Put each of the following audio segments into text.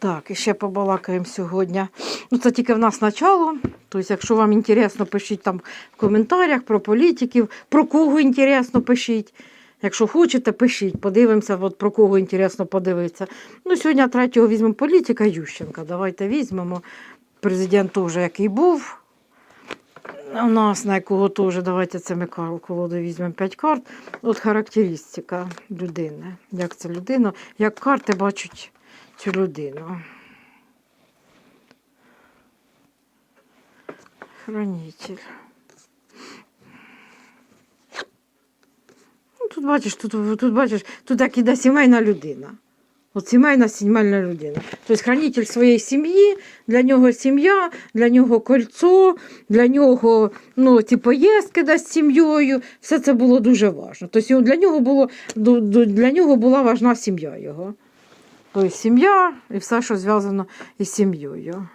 Так, і ще побалакаємо сьогодні. Ну, це тільки в нас начало. Тобто, якщо вам інтересно, пишіть там в коментарях про політиків, про кого інтересно, пишіть. Якщо хочете, пишіть, подивимося, от про кого інтересно подивитися. Ну, сьогодні третього візьмемо політика Ющенка. Давайте візьмемо. Президент теж який був. У нас на якого теж, давайте це ми колоду візьмемо 5 карт. От характеристика людини. Як це людина, як карти бачать цю людину. Хранитель. Ну, тут бачиш, тут, тут бачиш, тут як іде сімейна людина. От сімейна сімейна людина. Тобто хранитель своєї сім'ї, для нього сім'я, для нього кольцо, для нього ну, ті поїздки десь з сім'єю. Все це було дуже важливо. Тобто для нього, було, для нього була важна сім'я його. Тобто сім'я і все, що зв'язано із сім'єю.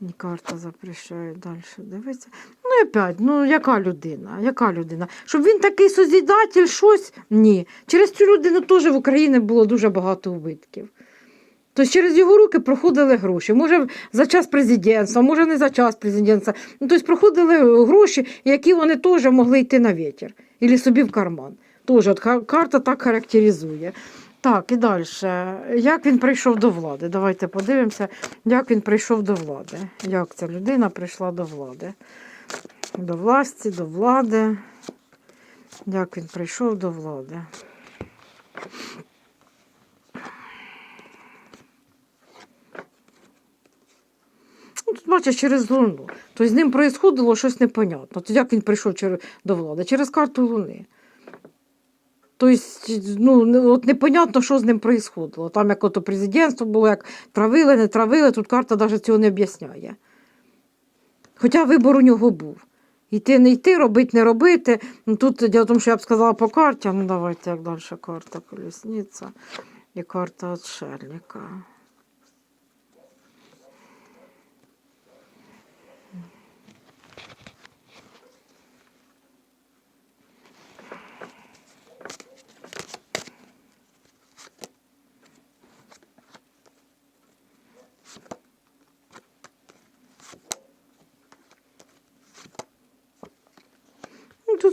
І карта запрещає далі дивитися. Ну і опять, ну яка людина? Яка людина? Щоб він такий созідатель, щось ні. Через цю людину теж в Україні було дуже багато убитків. Тобто через його руки проходили гроші. Може, за час президентства, може не за час президентства. Ну, тобто проходили гроші, які вони теж могли йти на вітер, або собі в карман. Теж от карта так характеризує. Так, і далі. Як він прийшов до влади? Давайте подивимося, як він прийшов до влади. Як ця людина прийшла до влади? До власті, до влади. Як він прийшов до влади? Ну, Тут бачиш через Луну. Тобто з ним происходило щось непонятно. Тобто як він прийшов до влади? Через карту Луни. Тобто, ну, от непонятно, що з ним происходило. Там як ото президентство було, як травили, не травили, тут карта навіть цього не об'ясняє. Хоча вибор у нього був. Йти, не йти, робити, не робити. Ну, тут діло тому, що я б сказала по карті, ну давайте як далі карта колісниця і карта отшельника.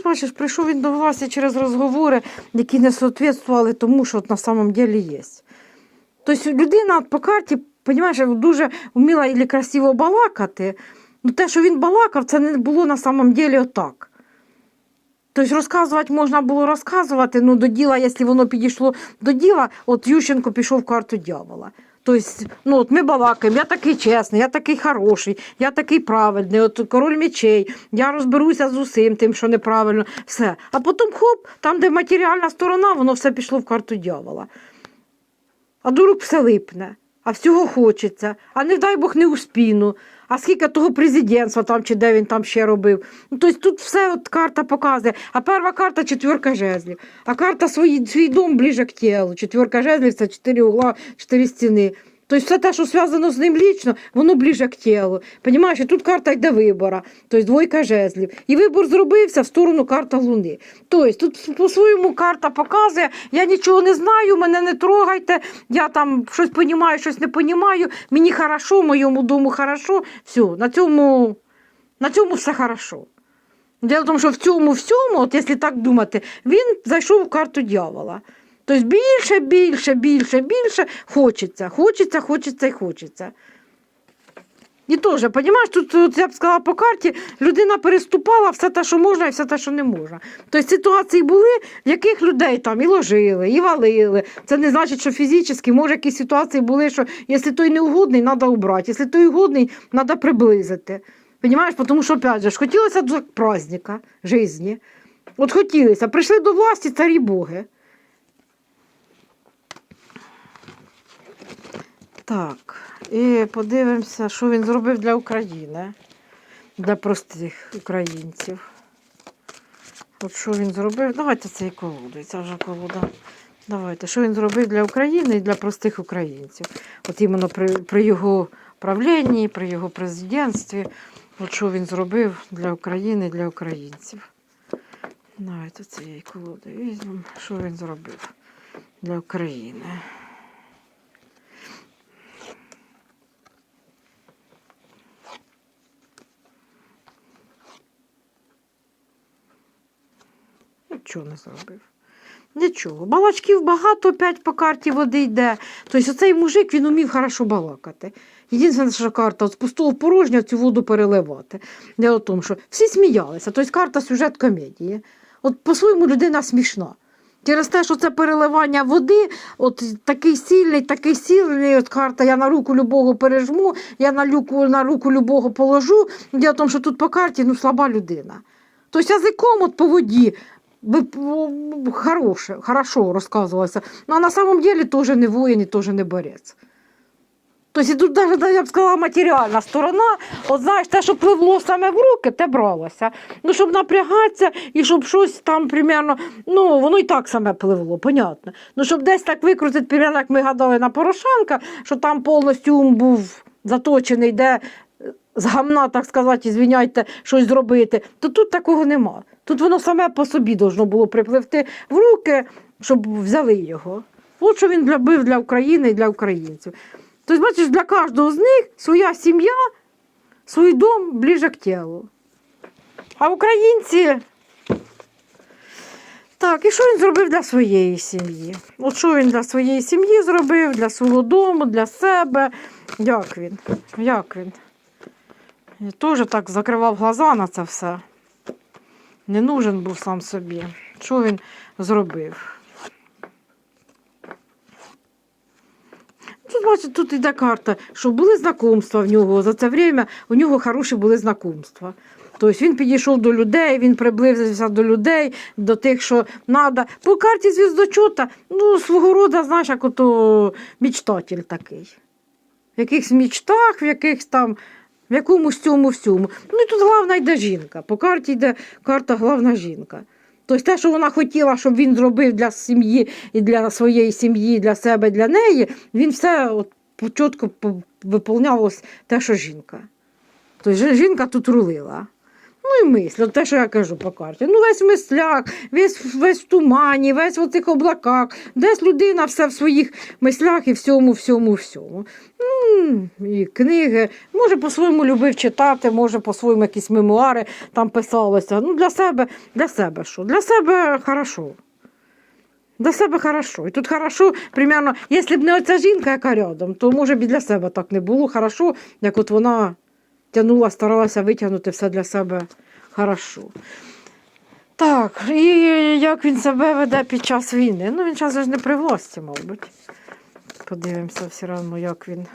Ну, бачиш, прийшов він до власті через розговори, які не соответствували тому, що от на самом деле є. Тобто людина от по карті, розумієш, дуже вміла і красиво балакати, ну те, що він балакав, це не було на самом деле отак. Тобто розказувати можна було розказувати, ну до діла, якщо воно підійшло до діла, от Ющенко пішов в карту дьявола. Тобто, ну от ми балакаємо, я такий чесний, я такий хороший, я такий правильний, от король мечей, я розберуся з усім тим, що неправильно, все. А потім хоп, там, де матеріальна сторона, воно все пішло в карту дьявола. А дурок все липне, а всього хочеться, а не дай Бог не у спину. А скільки того президентства там чи де він там ще робив. Ну, тобто тут все от карта показує. А перша карта четверка жезлів. А карта свій, свій дом ближе к тілу. Четверка жезлів це чотири угла, чотири стіни. Тобто все те, що зв'язано з ним лічно, воно ближе к тілу. Понімаєш, і тут карта йде вибора, тобто двойка жезлів. І вибор зробився в сторону карта Луни. Тобто тут по-своєму карта показує, я нічого не знаю, мене не трогайте, я там щось понімаю, щось не понімаю, мені хорошо, моєму дому хорошо. Все, на цьому, на цьому все хорошо. Діло в тому, що в цьому всьому, от якщо так думати, він зайшов в карту дьявола. Тобто більше, більше, більше, більше хочеться, хочеться, хочеться і хочеться. І теж, розумієш, тут, тут я б сказала по карті, людина переступала все те, що можна, і все те, що не можна. Тобто ситуації були, в яких людей там і ложили, і валили. Це не значить, що фізично, може, якісь ситуації були, що якщо той не угодний, треба убрати, якщо той угодний, треба приблизити. Понимаєш, тому що, опять же, хотілося до праздника житті. От хотілося, прийшли до власті царі боги. Так, і подивимося, що він зробив для України, для простих українців. От що він зробив? Давайте цей колоду, ця вже колода. Давайте, що він зробив для України і для простих українців. От іменно при, при його правлінні, при його президентстві. От що він зробив для України і для українців. Давайте цієї колоди візьмемо. Що він зробив для України. Нічого не зробив. Нічого. Балачків багато, опять по карті води йде. Тобто оцей мужик він умів хорошо балакати. Єдине, що карта з пустого в порожнє цю воду переливати. Дело в тому, що всі сміялися. Тобто карта сюжет комедії. От по-своєму людина смішна. Через те, що це переливання води, от такий сильний, такий сильний, от карта, я на руку любого пережму, я на руку, на руку любого положу. Діло в тому, що тут по карті ну, слаба людина. Тобто язиком от по воді хороше, хорошо розказувалося. Ну, а на самом деле теж не воїн і теж не борець. Тобто і тут навіть, я б сказала, матеріальна сторона, от знаєш, те, що пливло саме в руки, те бралося. Ну, щоб напрягатися і щоб щось там примерно, ну, воно і так саме пливло, понятно. Ну, щоб десь так викрутити, примерно, як ми гадали на Порошенка, що там повністю ум був заточений, де з гамна, так сказати, звіняйте, щось зробити, то тут такого нема. Тут воно саме по собі должно було припливти в руки, щоб взяли його. От що він любив для України і для українців. Тобто, бачиш, для кожного з них своя сім'я, свій дом ближе к тілу. А українці. Так, і що він зробив для своєї сім'ї? От що він для своєї сім'ї зробив, для свого дому, для себе. Як він? Як він? Я теж так закривав глаза на це все. Не нужен був сам собі. Що він зробив? Тут, бачите, тут йде карта, що були знакомства в нього. За це время у нього хороші були знакомства. Тобто він підійшов до людей, він приблизився до людей, до тих, що треба. По карті звіздочота, ну, свого роду, знаєш, як ото мечтатель такий. В якихось мечтах, в якихось там, в якомусь цьому всьому. Ну і тут головна йде жінка. По карті йде карта головна жінка. Тобто те, що вона хотіла, щоб він зробив для сім'ї і для своєї сім'ї, для себе, для неї, він все от, чітко по- виповнялось те, що жінка. Тобто жінка тут рулила. Ну і мисль, те, що я кажу по карті. Ну, весь мисляк, весь, весь в тумані, весь в цих облаках, десь людина все в своїх мислях і всьому, всьому, всьому. М, І книги, може, по-своєму любив читати, може, по-своєму якісь мемуари там писалося. Ну, для себе, для себе що? Для себе хорошо. Для себе хорошо. І тут хорошо, примерно, якщо б не оця жінка, яка рядом, то може б і для себе так не було хорошо, як от вона тягнула, старалася витягнути все для себе хорошо. Так, і як він себе веде під час війни? Ну, він зараз ж не при власті, мабуть. Подивимося все одно, як він,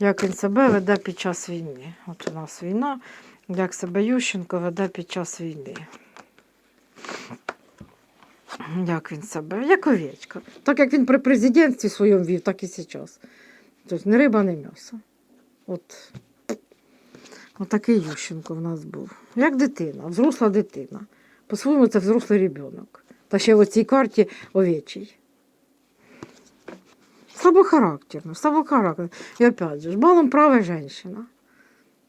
як він себе веде під час війни. От у нас війна, як себе Ющенко веде під час війни. Як він себе? Як овечка. Так як він при президентстві своєму вів, так і зараз. Тобто не риба, не м'ясо. От. Отакий Ющенко в нас був. Як дитина, взросла дитина. По-своєму, це взрослий ребенок. Та ще в цій карті овечий. Слабохарактерно, слабохарактерно. І опять же, балом права жінка.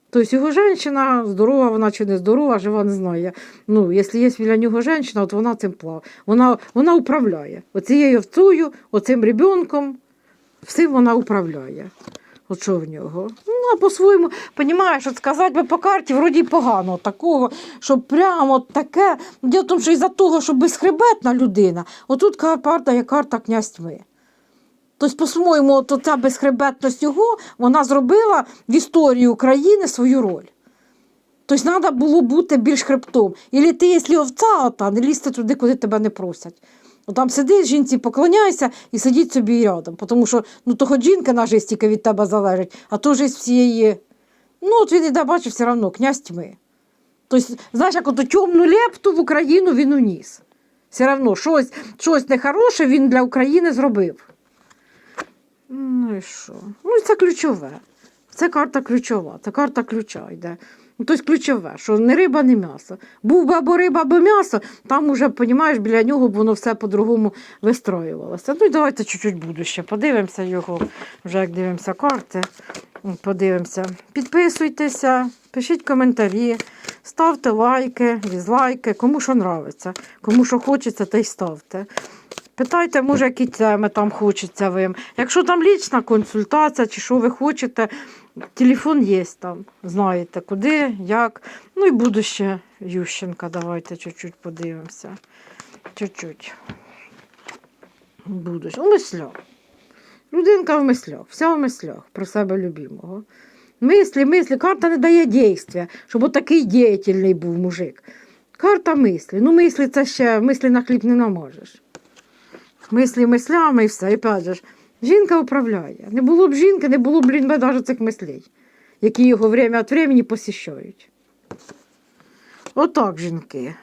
Тобто його жінка здорова, вона чи не здорова, жива, не знаю. Я, ну, якщо є біля нього жінка, от вона цим плаває. Вона, вона управляє. Оцією овцею, оцим ребенком, всім вона управляє. От що в нього? Ну, а по-своєму, розумієш, от сказати би по карті, вроді погано такого, щоб прямо таке. Діло в тому, що із-за того, що безхребетна людина, отут карта є карта князь тьми. Тобто, по-своєму, от ця безхребетність його, вона зробила в історії України свою роль. Тобто, треба було бути більш хребтом. Ілі ти, якщо овця, та не лізти туди, куди тебе не просять. От там сидиш, жінці поклоняйся і сидіть собі рядом. Тому що ну, то хоч жінка на жесть тільки від тебе залежить, а то жесть всієї. Ну, от він іде, бачив, все одно, князь тьми. Тобто, знаєш, як ото темну лепту в Україну він уніс. Все одно щось, щось нехороше він для України зробив. Ну і що? Ну, це ключове. Це карта ключова, це карта ключа йде. Ну, Тобто ключове, що не риба, не м'ясо. Був би або риба, або м'ясо, там уже, розумієш, біля нього б воно все по-другому вистроювалося. Ну і давайте чуть-чуть будуще. Подивимося його, вже як дивимося карти. Подивимося. Підписуйтеся, пишіть коментарі, ставте лайки, дізлайки, кому що нравиться, кому що хочеться, те й ставте. Питайте, може, які теми там хочеться ви. Якщо там лічна консультація чи що ви хочете, телефон є там, знаєте, куди, як. Ну і будуще Ющенка, давайте чуть-чуть подивимося. Чуть-чуть. Будеш. У. Людинка в мислях, вся в мислях про себе любимого. Мислі, мислі, карта не дає дійства, щоб отакий діятельний був мужик. Карта мислі. Ну, мислі це ще мислі на хліб не намажеш. Мислі мислями і все. І опять жінка управляє. Не було б жінки, не було б навіть цих мислей, які його время від времени посіщають. Отак жінки.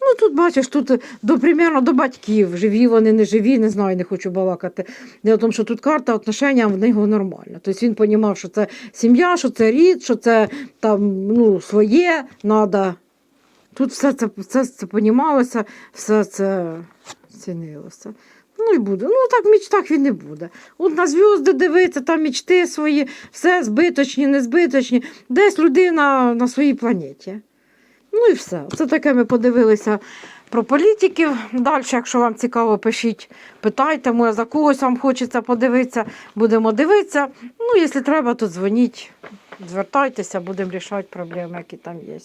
Ну, тут бачиш, тут до, примерно до батьків, живі вони, не живі, не знаю, не хочу балакати. Дело в тому, що тут карта отношення в нього нормальна. Тобто він розумів, що це сім'я, що це рід, що це там, ну, своє, треба. Тут все це, все це понімалося, все це цінилося. Ну і буде. Ну так в мічтах він не буде. От на зв'язки дивиться, там мічти свої, все збиточні, незбиточні. Десь людина на своїй планеті. Ну і все. Це таке ми подивилися про політиків. Далі, якщо вам цікаво, пишіть, питайте, може за когось вам хочеться подивитися, будемо дивитися. Ну, якщо треба, то дзвоніть, звертайтеся, будемо рішати проблеми, які там є.